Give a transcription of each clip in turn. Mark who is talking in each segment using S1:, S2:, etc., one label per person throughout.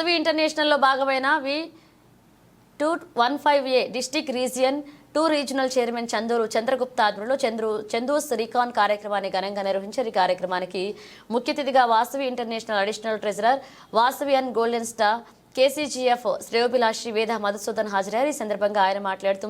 S1: వాసవి ఇంటర్నేషనల్లో భాగమైన V two one five A district region two regional chairman Chanduru Chandragupta ఆధ్వర్యంలో Chandru Chandu's recon కార్యక్రమాన్ని ఘనంగా నిర్వహించారు. ఈ కార్యక్రమానికి ముఖ్య అతిథిగా Vasavi international additional treasurer Vasavian golden star KCGF శ్రేయోభిలాషి వేద మధుసూదన్ హాజరయ్యారు. ఈ సందర్భంగా ఆయన మాట్లాడుతూ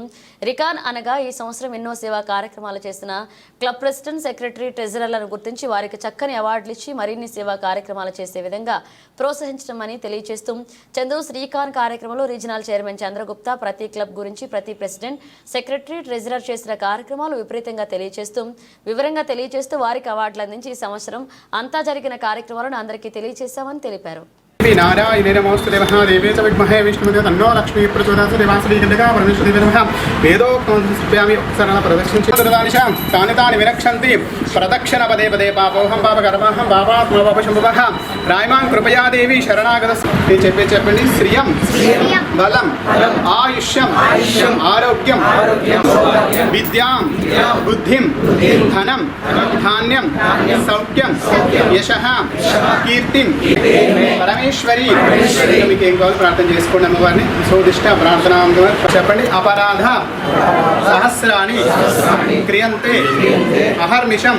S1: రికాన్ అనగా ఈ సంవత్సరం ఎన్నో సేవా కార్యక్రమాలు చేసిన క్లబ్ ప్రెసిడెంట్ సెక్రటరీ ట్రెజరర్లను గుర్తించి వారికి చక్కని అవార్డులు ఇచ్చి మరిన్ని సేవా కార్యక్రమాలు చేసే విధంగా ప్రోత్సహించడమని తెలియజేస్తూ చందు శ్రీకాన్ కార్యక్రమంలో రీజనల్ చైర్మన్ చంద్రగుప్తా ప్రతి క్లబ్ గురించి ప్రతి ప్రెసిడెంట్ సెక్రటరీ ట్రెజరర్ చేసిన కార్యక్రమాలు విపరీతంగా తెలియజేస్తూ వివరంగా తెలియజేస్తూ వారికి అవార్డులు అందించి ఈ సంవత్సరం అంతా జరిగిన కార్యక్రమాలను అందరికీ తెలియజేశామని తెలిపారు.
S2: శ్రీ నారాయణే నమోస్తు మహాదేవే చ విద్మహే విష్ణుమతే తన్నో లక్ష్మీ ప్రచోదయాత్ దేవాశ్రీ గండగా పరమేశ్వరి నమః వేదోక్తమస్యామి ఒకసారి ప్రదర్శించి ప్రదానిశాం తాని తాని విరక్షంతి. ప్రదక్షిణ పదే పదే పాపోహం పాప కర్మహం పాపాత్మ పాప శంభువః రాయమాం కృపయా దేవి శరణాగత నేను చెప్పే చెప్పండి. శ్రియం. బలం. ఆయుష్యం. ఆరోగ్యం. విద్యాం. బుద్ధిం. ధనం. ధాన్యం. సౌఖ్యం. యశ. కీర్తిం. పరమేశ్వరి. మీకు ఏం కావాలి ప్రార్థన చేసుకోండి అమ్మవారిని. సోదిష్ట ప్రార్థన చెప్పండి. అపరాధ సహస్రాన్ని క్రియంతే అహర్నిషం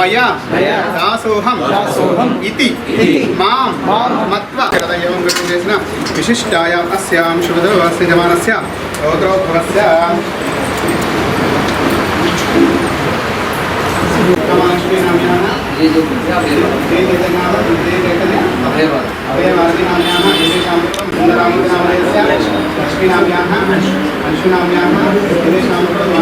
S2: మయా దాసోహం ఇది మాం మత్వ. ఏం వ్యక్తం చేసిన విశిష్టాయాం అస్యాం శుభదవస్య జమానస్య గోత్రోద్భవస్య మహాలక్ష్మీ నామ్యాన
S3: ये जो
S4: अभयवारदिनाम्याः
S5: एतेषां रूपं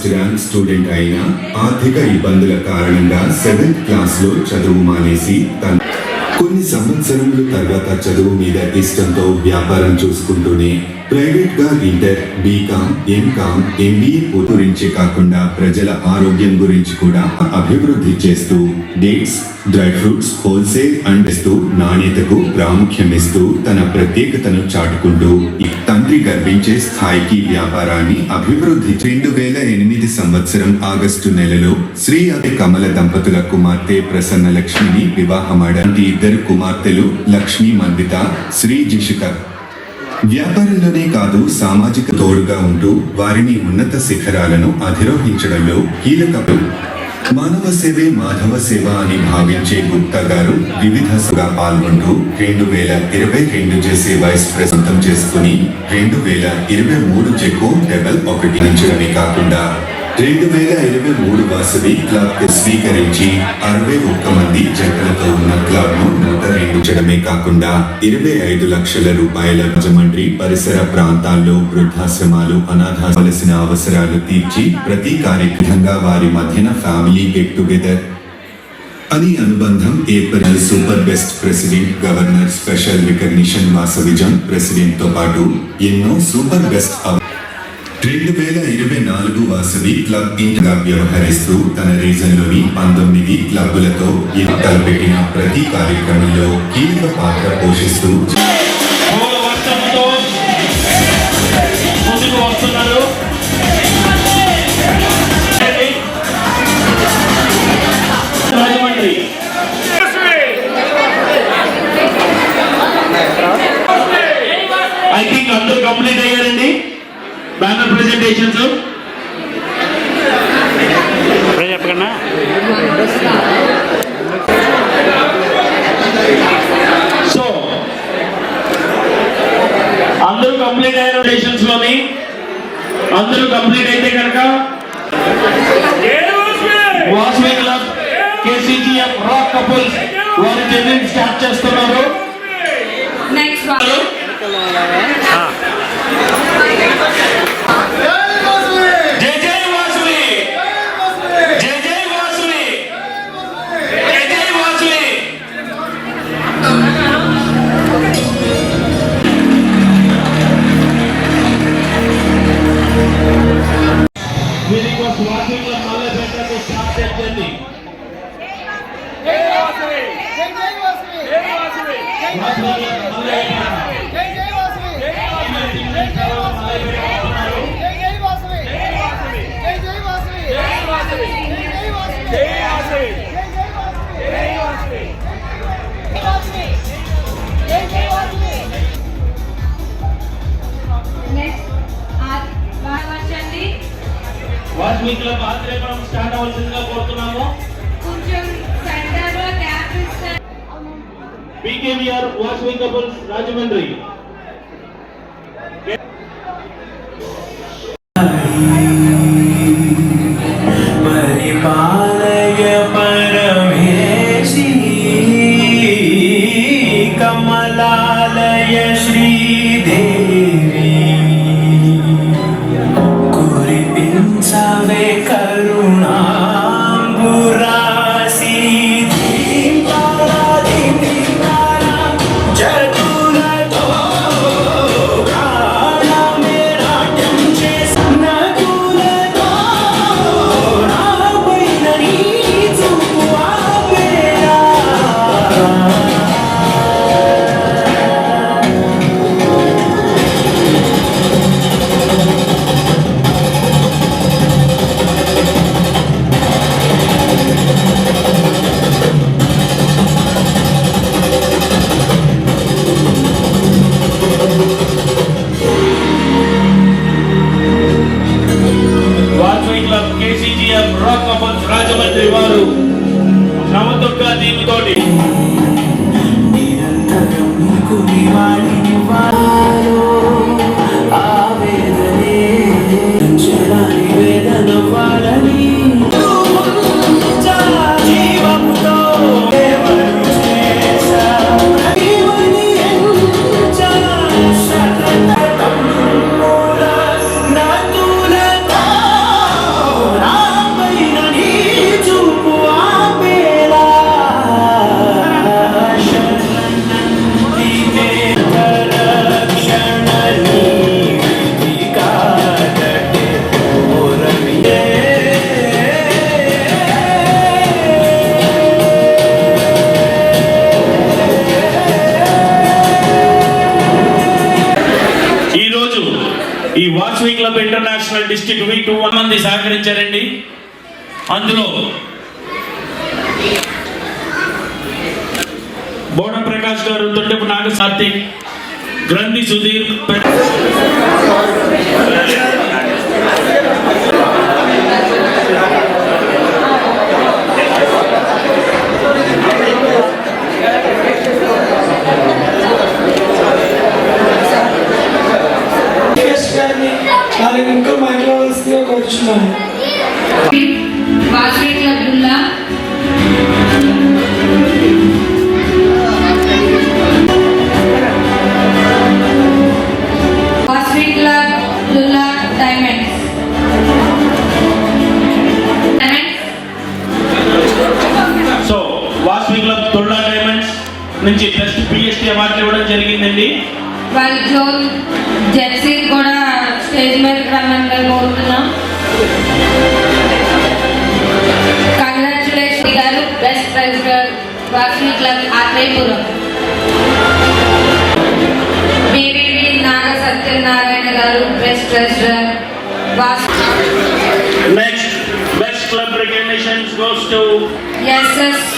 S5: ఫస్ట్ ర్యాంక్ స్టూడెంట్ అయిన ఆర్థిక ఇబ్బందుల కారణంగా సెవెంత్ క్లాస్లో చదువు మానేసి తన కొన్ని సంవత్సరముల తర్వాత చదువు మీద ఇష్టంతో వ్యాపారం చూసుకుంటూనే ప్రైవేట్గా ఇంటర్ బీకామ్ ఎంకామ్ ఎంబీఏ గురించి కాకుండా ప్రజల ఆరోగ్యం గురించి కూడా అభివృద్ధి చేస్తూ డేట్స్ డ్రై ఫ్రూట్స్ హోల్సేల్ అందిస్తూ నాణ్యతకు ప్రాముఖ్యమిస్తూ తన ప్రత్యేకతను చాటుకుంటూ ఈ తండ్రి గర్వించే స్థాయికి వ్యాపారాన్ని అభివృద్ధి రెండు వేల ఎనిమిది సంవత్సరం ఆగస్టు నెలలో శ్రీ అతి కమల దంపతుల కుమార్తె ప్రసన్న లక్ష్మిని వివాహమాడంటి ఇద్దరు కుమార్తెలు లక్ష్మీ మందిత శ్రీ జిషిక. వ్యాపారంలోనే కాదు సామాజిక తోడుగా ఉంటూ వారిని ఉన్నత శిఖరాలను అధిరోహించడంలో కీలక మానవ సేవే మాధవ సేవ అని భావించే గుప్తా గారు వివిధ సభగా పాల్గొంటూ రెండు వేల ఇరవై రెండు చేసే వైస్ ప్రసంతం చేసుకుని రెండు వేల ఇరవై మూడు చెక్కు డెబల్ ఒకటి కాకుండా రెండు వేల ఇరవై మూడు వాసవి క్లబ్ స్వీకరించి అరవై ఒక్క మంది జట్లతో ఉన్న క్లబ్ను నూట కాకుండా ఇరవై ఐదు లక్షల రూపాయల రాజమండ్రి పరిసర ప్రాంతాల్లో వృద్ధాశ్రమాలు అనాథాల్సిన అవసరాలు తీర్చి ప్రతి కార్యక్రమంగా వారి మధ్యన ఫ్యామిలీ గెట్ టుగెదర్ అని అనుబంధం April super best president governor special recognition Vasavism ప్రెసిడెంట్తో పాటు ఎన్నో సూపర్ బెస్ట్ అవ- రెండు వేల ఇరవై నాలుగు వాసవి క్లబ్ ఇంటగా వ్యవహరిస్తూ తన రీజన్లోని పంతొమ్మిది క్లబ్బులతో ఇది తలపెట్టిన ప్రతి కార్యక్రమంలో కీలక పాత్ర పోషిస్తూ
S3: బ్యానర్ ప్రెజెంటేషన్స్
S4: చెప్పకన్నా
S3: సో అందరూ కంప్లీట్ అయిన స్టేషన్స్లోని అందరూ కంప్లీట్ అయితే కనుక Vasavi club KCGF rock couples వారి జర్నీ స్టార్ట్ చేస్తున్నారు.
S6: Next
S3: స్టార్ట్ చేయండి వాసవి. క్లబ్ మళ్ళీ వాసవి క్లబ్ ఆశ్రయపడం స్టార్ట్ అవ్వాల్సిందిగా కోరుతున్నాము.
S6: కొంచెం సెంటర్లో గ్యాప్ ఇస్తే
S3: PKVR Vasavi couples Rajahmundry. Club international district V two మంది సహకరించారండి. అందులో బోడ ప్రకాష్ గారు తొండపు నాగ సాత్విక్ గ్రంథి సుధీర్
S6: వాస్వి క్లబ్ తొళ్ళ డైమండ్స్ నుంచి ఫస్ట్ పిఎస్టీ అవార్డు
S3: ఇవ్వడం
S6: జరిగిందండి. వాళ్ళతో జెర్సీ కూడా స్టేజ్ మీద రమ్మని కోరుతున్నాం. కంగ్రాచులేషన్ గారు best president Vasavi club Atreyapuram. BVV Naga Satyanarayana గారు best president
S3: next best club recognitions goes to
S6: SS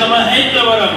S6: club
S3: Rajamahendravaram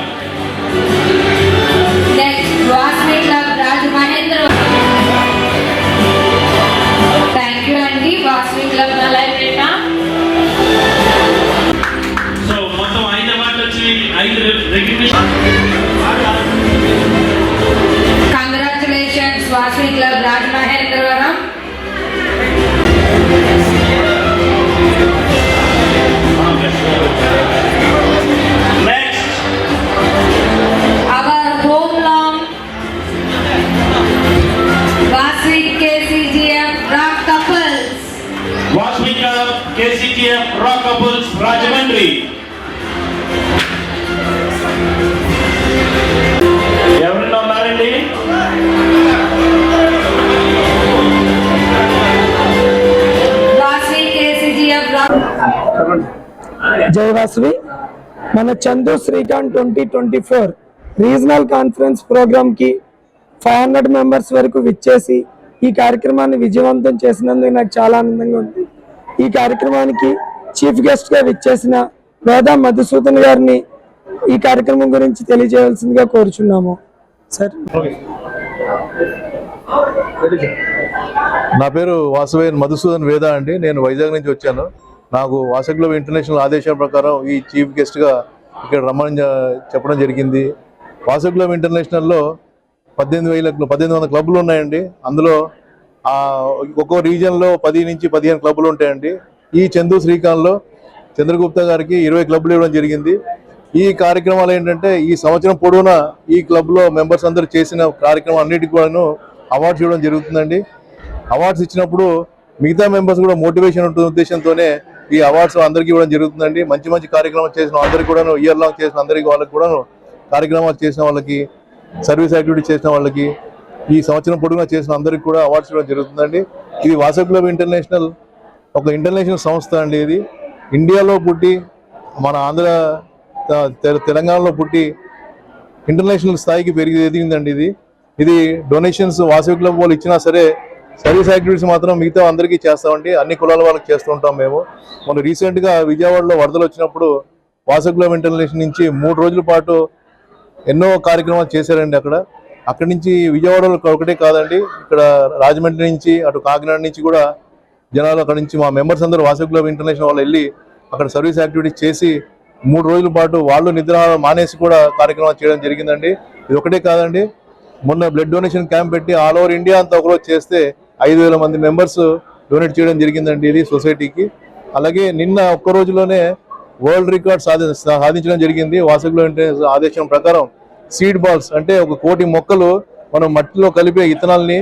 S7: జై మన Chandu Srikanth twenty twenty four regional conference ప్రోగ్రామ్కి ఫైవ్ హండ్రెడ్ మెంబర్స్ వరకు విచ్చేసి ఈ కార్యక్రమాన్ని విజయవంతం చేసినందుకు నాకు చాలా ఆనందంగా ఉంది. ఈ కార్యక్రమానికి చీఫ్ గెస్ట్గా విచ్చేసిన వేదా మధుసూదన్ గారిని ఈ కార్యక్రమం గురించి తెలియజేయవలసిందిగా కోరుచున్నాము. సార్.
S8: నా పేరు వాసవేన్ మధుసూదన్ వేద అండి. నేను వైజాగ్ నుంచి వచ్చాను. నాకు వాసవిలో ఇంటర్నేషనల్ ఆదేశాల ప్రకారం ఈ చీఫ్ గెస్ట్గా ఇక్కడ రమ్మని చెప్పడం జరిగింది. వాసక్లో ఇంటర్నేషనల్లో పద్దెనిమిది వేల పద్దెనిమిది వందల క్లబ్లు ఉన్నాయండి. అందులో ఒక్కో రీజియన్లో పది నుంచి పదిహేను క్లబ్లు ఉంటాయండి. ఈ చందు శ్రీకాంత్లో చంద్రగుప్త గారికి ఇరవై క్లబ్లు ఇవ్వడం జరిగింది. ఈ కార్యక్రమాలు ఏంటంటే ఈ సంవత్సరం పొడవునా ఈ క్లబ్లో మెంబర్స్ అందరూ చేసిన కార్యక్రమం అన్నిటికీ కూడాను అవార్డ్స్ ఇవ్వడం జరుగుతుందండి. అవార్డ్స్ ఇచ్చినప్పుడు మిగతా మెంబర్స్ కూడా మోటివేషన్ ఉంటుంది ఉద్దేశంతోనే ఈ అవార్డ్స్ అందరికీ ఇవ్వడం జరుగుతుందండి. మంచి మంచి కార్యక్రమాలు చేసిన అందరికీ కూడాను ఇయర్ లాంగ్ చేసిన అందరికీ వాళ్ళకి కూడాను కార్యక్రమాలు చేసిన వాళ్ళకి సర్వీస్ యాక్టివిటీ చేసిన వాళ్ళకి ఈ సంవత్సరం పొడుగునా చేసిన అందరికీ కూడా అవార్డ్స్ ఇవ్వడం జరుగుతుందండి. ఇది వాసవ్ క్లబ్ ఇంటర్నేషనల్ ఒక ఇంటర్నేషనల్ సంస్థ అండి ఇది. ఇండియాలో పుట్టి మన ఆంధ్ర తె- తెలంగాణలో పుట్టి ఇంటర్నేషనల్ స్థాయికి పెరిగి ఎదిగిందండి ఇది. ఇది డొనేషన్స్ వాసవి క్లబ్ వాళ్ళు ఇచ్చినా సరే సర్వీస్ యాక్టివిటీస్ మాత్రం మిగతా అందరికీ చేస్తామండి. అన్ని కులాల వాళ్ళకి చేస్తూ ఉంటాం మేము. మొన్న రీసెంట్గా విజయవాడలో వరదలు వచ్చినప్పుడు వాసవి వెంటిలేషన్ నుంచి మూడు రోజుల పాటు ఎన్నో కార్యక్రమాలు చేశారండి అక్కడ. అక్కడి నుంచి విజయవాడలో ఒకటే కాదండి ఇక్కడ రాజమండ్రి నుంచి అటు కాకినాడ నుంచి కూడా జనాలు అక్కడ నుంచి మా మెంబర్స్ అందరూ వాసవి క్లబ్ ఇంటర్నేషనల్ వాళ్ళు వెళ్ళి అక్కడ సర్వీస్ యాక్టివిటీస్ చేసి మూడు రోజుల పాటు వాళ్ళు నిద్ర మానేసి కూడా కార్యక్రమాలు చేయడం జరిగిందండి. ఇది ఒకటే కాదండి మొన్న బ్లడ్ డొనేషన్ క్యాంప్ పెట్టి ఆల్ ఓవర్ ఇండియా అంతా ఒకరోజు చేస్తే ఐదు వేల మంది మెంబర్స్ డొనేట్ చేయడం జరిగిందండి ఇది సొసైటీకి అలాగే నిన్న ఒక్క రోజులోనే వరల్డ్ రికార్డ్ సాధి సాధించడం జరిగింది. వాసకులు ఆదేశం ప్రకారం సీడ్ బాల్స్ అంటే ఒక కోటి మొక్కలు మనం మట్టిలో కలిపే ఇత్తనాల్ని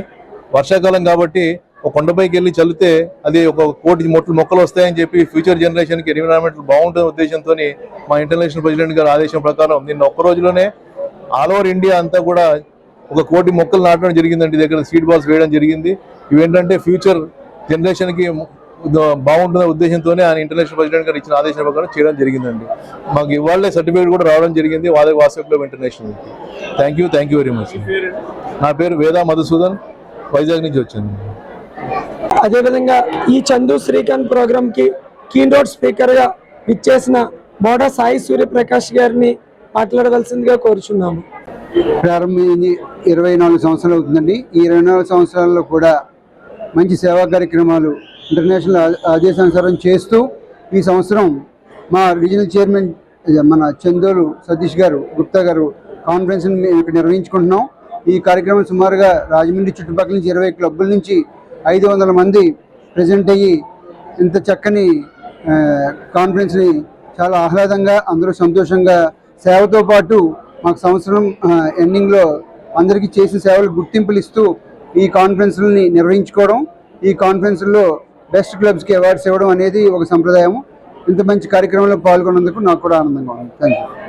S8: వర్షాకాలం కాబట్టి ఒక కొండపైకి వెళ్ళి చల్లితే అది ఒక కోటి మొట్లు మొక్కలు వస్తాయని చెప్పి ఫ్యూచర్ జనరేషన్కి ఎన్విరాన్మెంట్ బాగుంటుంది ఉద్దేశంతో మా ఇంటర్నేషనల్ ప్రెసిడెంట్ గారి ఆదేశం ప్రకారం నిన్న ఒక్క రోజులోనే ఆల్ ఓవర్ ఇండియా అంతా కూడా ఒక కోటి మొక్కలు నాటడం జరిగిందండి. దగ్గర సీడ్ బాల్స్ వేయడం జరిగింది. ఇవేంటంటే ఫ్యూచర్ జనరేషన్కి బాగుంటుందనే ఉద్దేశంతోనే ఆయన ఇంటర్నేషనల్ ప్రెసిడెంట్ గారు ఇచ్చిన ఆదేశం ప్రకారం చేయడం జరిగిందండి. మాకు ఇవాళ సర్టిఫికేట్ కూడా రావడం జరిగింది వాదే WhatsApp club international thank you thank you very much నా పేరు వేదా మధుసూదన్ వైజాగ్ నుంచి వచ్చాను.
S7: అదేవిధంగా ఈ చందు శ్రీకాంత్ ప్రోగ్రామ్కి కీనోట్ స్పీకర్గా విచ్చేసిన బోడా సాయి సూర్యప్రకాష్ గారిని మాట్లాడవలసిందిగా కోరుచున్నాము.
S9: ప్రారంభించి ఇరవై నాలుగు సంవత్సరాలు అవుతుందండి. ఈ ఇరవై నాలుగు సంవత్సరాల్లో కూడా మంచి సేవా కార్యక్రమాలు ఇంటర్నేషనల్ ఆదేశానుసారం చేస్తూ ఈ సంవత్సరం మా రీజనల్ చైర్మన్ మన చందోలు సతీష్ గారు గుప్తా గారు కాన్ఫరెన్స్ని మేము ఇక్కడ నిర్వహించుకుంటున్నాం. ఈ కార్యక్రమం సుమారుగా రాజమండ్రి చుట్టుపక్కల నుంచి ఇరవై క్లబ్బుల నుంచి ఐదు వందల మంది ప్రజెంట్ అయ్యి ఇంత చక్కని కాన్ఫరెన్స్ని చాలా ఆహ్లాదంగా అందరూ సంతోషంగా సేవతో పాటు మాకు సంవత్సరం ఎండింగ్లో అందరికీ చేసిన సేవలు గుర్తింపులు ఇస్తూ ఈ కాన్ఫరెన్స్లని నిర్వహించుకోవడం ఈ కాన్ఫరెన్స్లో బెస్ట్ క్లబ్స్కి అవార్డ్స్ ఇవ్వడం అనేది ఒక సంప్రదాయం ఇంత మంచి కార్యక్రమంలో పాల్గొన్నందుకు నాకు కూడా ఆనందంగా ఉంది. Thank you